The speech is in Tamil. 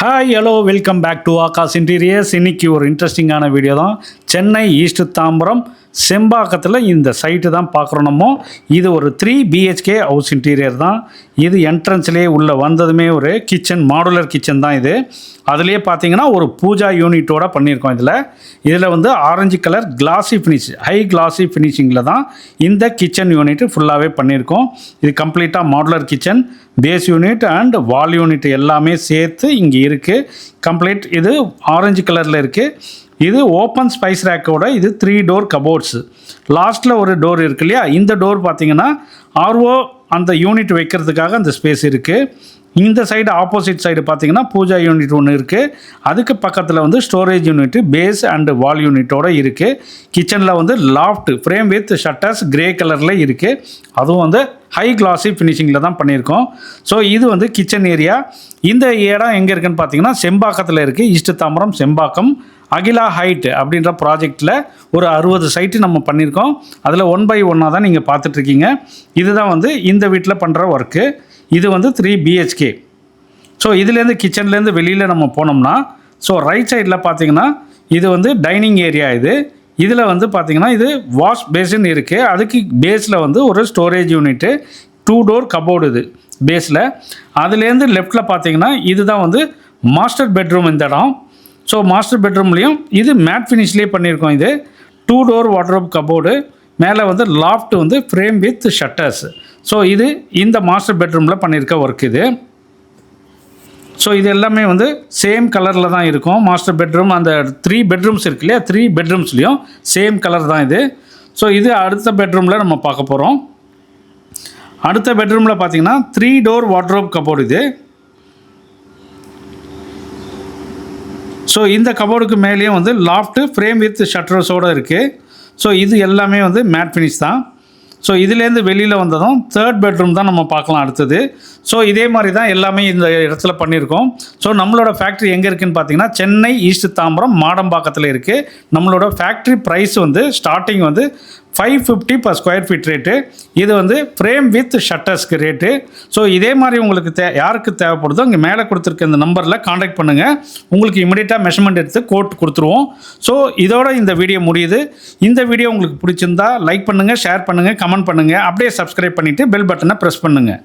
Hi hello welcome back to Akash interiors இன்னைக்கு ஒரு இன்ட்ரெஸ்டிங்கான வீடியோ தான். சென்னை ஈஸ்ட் தாம்பரம் செம்பாக்கத்தில் இந்த சைட்டு தான் பார்க்குறோமோ? இது ஒரு த்ரீ பிஹெச்கே ஹவுஸ் இன்டீரியர் தான். இது என்ட்ரன்ஸ்லேயே உள்ளே வந்ததுமே ஒரு கிச்சன் மாடுலர் கிச்சன் தான் இது. அதுலேயே பார்த்தீங்கன்னா ஒரு பூஜா யூனிட்டோட பண்ணியிருக்கோம் இதில். இதில் வந்து orange colour glossy finish high glossy ஃபினிஷிங்கில் தான் இந்த கிச்சன் யூனிட் ஃபுல்லாகவே பண்ணியிருக்கோம். இது கம்ப்ளீட்டாக modular kitchen base unit and wall unit எல்லாமே சேர்த்து இங்கே இருக்குது கம்ப்ளீட் இது ஆரஞ்சு கலரில் இருக்குது இது ஓப்பன் ஸ்பைஸ் ரேக்கோட இது த்ரீ டோர் கபோர்ட்ஸ் லாஸ்ட்டில் ஒரு டோர் இருக்கு இல்லையா? இந்த டோர் பார்த்தீங்கன்னா ஆர்ஓ அந்த யூனிட் வைக்கிறதுக்காக அந்த ஸ்பேஸ் இருக்குது இந்த சைடு ஆப்போசிட் சைடு பார்த்தீங்கன்னா பூஜா யூனிட் ஒன்று இருக்குது அதுக்கு பக்கத்தில் வந்து storage unit base and wall யூனிட்டோடு இருக்குது கிச்சனில் வந்து loft frame with shutters grey கலரில் இருக்குது அதுவும் வந்து ஹை கிளாஸி ஃபினிஷிங்கில் தான் பண்ணியிருக்கோம். ஸோ இது வந்து கிச்சன் ஏரியா இந்த இடம் எங்கே இருக்குன்னு பார்த்தீங்கன்னா செம்பாக்கத்தில் இருக்குது ஈஸ்ட் தாம்பரம் செம்பாக்கம். அகிலா ஹைட் அப்படின்ற ப்ராஜெக்டில் ஒரு அறுபது சைட்டு நம்ம பண்ணியிருக்கோம் அதில் ஒன் பை ஒன்னாக தான் நீங்கள் பார்த்துட்ருக்கீங்க. இதுதான் வந்து இந்த வீட்டில் பண்ணுற ஒர்க்கு இது வந்து த்ரீ பிஹெச்கே ஸோ இதுலேருந்து கிச்சன்லேருந்து வெளியில் நம்ம போனோம்னா ஸோ ரைட் சைடில் பார்த்தீங்கன்னா இது வந்து டைனிங் ஏரியா இது. இதில் வந்து பார்த்தீங்கன்னா இது வாஷ் பேசின் இருக்குது அதுக்கு பேஸில் வந்து ஒரு storage unit two door cupboard இது பேஸில் அதுலேருந்து லெஃப்ட்டில் பார்த்தீங்கன்னா இதுதான் வந்து மாஸ்டர் பெட்ரூம் இந்த இடம். ஸோ மாஸ்டர் பெட்ரூம்லேயும் இது மேட் ஃபினிஷ்லேயே பண்ணியிருக்கோம் இது. டூ டோர் வாட்ரோப் கபோர்டு மேலே வந்து லாஃப்ட் வந்து ஃப்ரேம் வித் ஷட்டர்ஸ் ஸோ இது இந்த மாஸ்டர் பெட்ரூமில் பண்ணியிருக்க ஒர்க் இது. ஸோ இது எல்லாமே வந்து சேம் கலரில் தான் இருக்கும். மாஸ்டர் பெட்ரூம் அந்த த்ரீ பெட்ரூம்ஸ் இருக்கு இல்லையா? த்ரீ பெட்ரூம்ஸ்லேயும் சேம் கலர் தான் இது. ஸோ இது அடுத்த பெட்ரூமில் நம்ம பார்க்க போகிறோம் அடுத்த பெட்ரூமில் பார்த்தீங்கன்னா த்ரீ டோர் வாட்ரோப் கபோர்டு இது. ஸோ இந்த கபோர்டுக்கு மேலேயும் வந்து லாஃப்ட்டு ஃப்ரேம் வித் ஷட்டர்ஸோடு இருக்குது ஸோ இது எல்லாமே வந்து மேட் ஃபினிஷ் தான். ஸோ இதுலேருந்து வெளியில் வந்ததும் தேர்ட் பெட்ரூம் தான் நம்ம பார்க்கலாம் அடுத்தது. ஸோ இதே மாதிரி தான் எல்லாமே இந்த இடத்துல பண்ணியிருக்கோம். ஸோ நம்மளோட ஃபேக்ட்ரி எங்கே இருக்குதுன்னு பார்த்தீங்கன்னா சென்னை ஈஸ்ட் தாம்பரம் மாடம்பாக்கத்தில் இருக்குது நம்மளோட ஃபேக்ட்ரி ப்ரைஸ் வந்து ஸ்டார்டிங் வந்து five fifty per square feet rate இது வந்து ஃப்ரேம் வித் ஷட்டர்ஸ்க்கு ரேட்டு ஸோ இதே மாதிரி உங்களுக்கு தே யாருக்கு தேவைப்படுதோ இங்கே மேலே கொடுத்துருக்க இந்த நம்பரில் காண்டாக்ட் பண்ணுங்கள் உங்களுக்கு இமீடியட்டாக மெஷர்மெண்ட் எடுத்து கோட் கொடுத்துருவோம். ஸோ இதோட இந்த வீடியோ முடியுது. இந்த வீடியோ உங்களுக்கு பிடிச்சிருந்தா லைக் பண்ணுங்கள் ஷேர் பண்ணுங்கள் கமெண்ட் பண்ணுங்கள் அப்படியே சப்ஸ்கிரைப் பண்ணிவிட்டு பெல் பட்டனை ப்ரெஸ் பண்ணுங்கள்